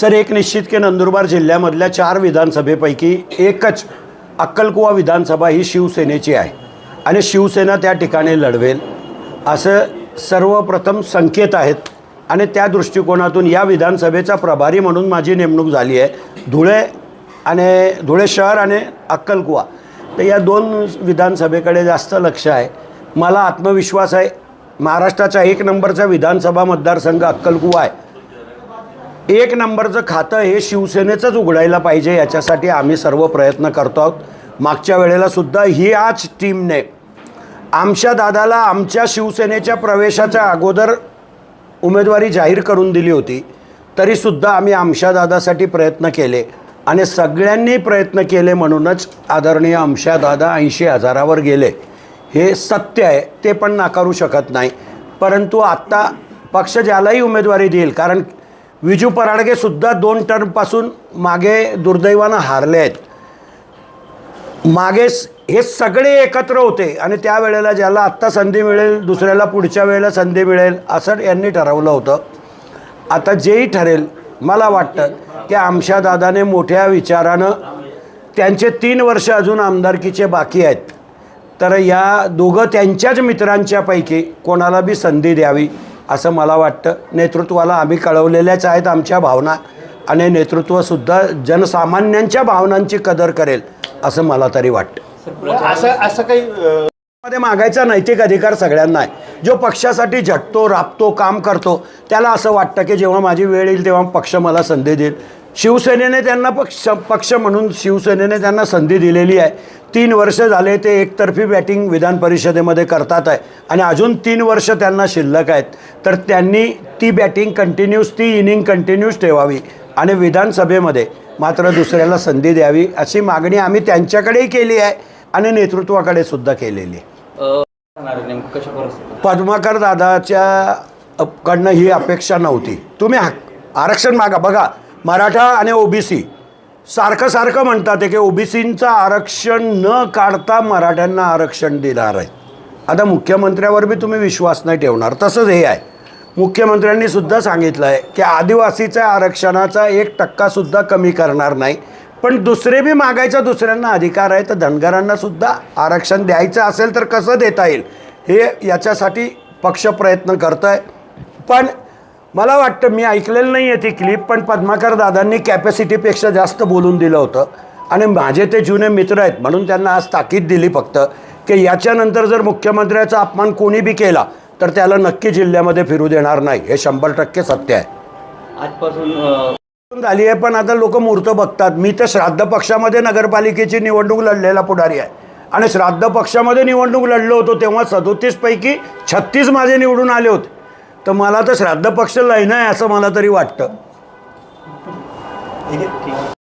Sir एक निश्चित की नंदुरबार जिल्ह्यामधल्या चार विधानसभेपैकी एकच अक्कलकुवा विधानसभा ही शिवसेनेची आहे आणि शिवसेना त्या ठिकाणी लढवेल असं सर्वप्रथम संकेत आहेत आणि त्या दृष्टिकोनातून या विधानसभेचा प्रभारी म्हणून माझी नेमणूक झाली आहे. धुळे आणि धुळे शहर आणि अक्कलकुवा. तर या दोन विधानसभेकडे जास्त लक्ष आहे. मला आत्मविश्वास आहे. महाराष्ट्राचा एक नंबरचा विधानसभा मतदारसंघ अक्कलकुवा आहे. एक नंबरचं खातं हे शिवसेनेचंच उघडायला पाहिजे याच्यासाठी आम्ही सर्व प्रयत्न करतो आहोत. मागच्या वेळेलासुद्धा ही आज टीमने आमच्या दादाला आमच्या शिवसेनेच्या प्रवेशाच्या अगोदर उमेदवारी जाहीर करून दिली होती. तरीसुद्धा आम्ही आमच्या दादासाठी प्रयत्न केले. आणि सगळ्यांनी प्रयत्न केले म्हणूनच आदरणीय अंशा दादा ऐंशी हजारावर गेले. हे सत्य आहे ते पण नाकारू शकत नाही. परंतु आत्ता पक्ष ज्यालाही उमेदवारी देईल कारण विजू पराडगेसुद्धा दोन टर्मपासून मागे दुर्दैवानं हारले आहेत. मागे स- हे सगळे एकत्र होते आणि त्यावेळेला ज्याला आत्ता संधी मिळेल दुसऱ्याला पुढच्या वेळेला संधी मिळेल असं यांनी ठरवलं होतं. आता जेही ठरेल मला वाटतं की आमच्या दादाने मोठ्या विचारानं त्यांचे तीन वर्ष अजून आमदारकीचे बाकी आहेत. तर या दोघं त्यांच्याच मित्रांच्यापैकी कोणाला बी संधी द्यावी असं मला वाटतं. नेतृत्वाला आम्ही कळवलेल्याच आहेत आमच्या भावना आणि नेतृत्वसुद्धा जनसामान्यांच्या भावनांची कदर करेल असं मला तरी वाटतं. असं असं काही मध्ये मागायचा नैतिक अधिकार सगळ्यांना आहे. जो पक्षासाठी झटतो राबतो काम करतो त्याला असं वाटतं की जेव्हा माझी वेळ येईल तेव्हा पक्ष मला संधी देईल. शिवसेनेने त्यांना पक्ष पक्ष म्हणून शिवसेनेने त्यांना संधी दिलेली आहे. तीन वर्ष झाले ते एकतर्फी बॅटिंग विधान परिषदेमध्ये करतात आहे. आणि अजून तीन वर्ष त्यांना शिल्लक आहेत. तर त्यांनी ती बॅटिंग कंटिन्यूस ती इनिंग कंटिन्यूस ठेवावी. आणि विधानसभेमध्ये मात्र दुसऱ्याला संधी द्यावी अशी मागणी आम्ही त्यांच्याकडेही केली आहे आणि नेतृत्वाकडे सुद्धा केलेली पद्माकर दादाच्या कडनं ही अपेक्षा नव्हती. तुम्ही आरक्षण मागा. बघा मराठा आणि ओबीसी सारखं सारखं म्हणतात आहे की ओबीसींचं आरक्षण न काढता मराठ्यांना आरक्षण देणार आहे आता मुख्यमंत्र्यावर बी तुम्ही विश्वास नाही ठेवणार. तसंच हे आहे. मुख्यमंत्र्यांनी सुद्धा सांगितलं आहे की आदिवासीच्या आरक्षणाचा एक टक्कासुद्धा कमी करणार नाही. पण दुसरे बी मागायचा दुसऱ्यांना अधिकार आहे तर धनगरांना सुद्धा आरक्षण द्यायचं असेल तर कसं देता येईल? हे याच्यासाठी पक्ष प्रयत्न करत आहे पण मला वाटतं मी ऐकलेलं नाही आहे ती क्लिप पण पद्माकर दादांनी कॅपॅसिटीपेक्षा जास्त बोलून दिलं होतं. आणि माझे ते जुने मित्र आहेत म्हणून त्यांना आज ताकीद दिली फक्त की याच्यानंतर जर मुख्यमंत्र्याचा अपमान कोणी बी केला तर त्याला नक्की जिल्ह्यामध्ये फिरू देणार नाही. हे शंभर टक्के सत्य आहे. आजपासून झाली आहे पण आता लोक मूर्त बघतात. मी तर श्राद्ध पक्षामध्ये नगरपालिकेची निवडणूक लढलेला पुढारी आहे. आणि श्राद्ध पक्षामध्ये निवडणूक लढलो होतो तेव्हा सदोतीसपैकी छत्तीस माझे निवडून आले होते. तर मला तर श्राद्ध पक्ष लय नाही असं मला तरी वाटतं.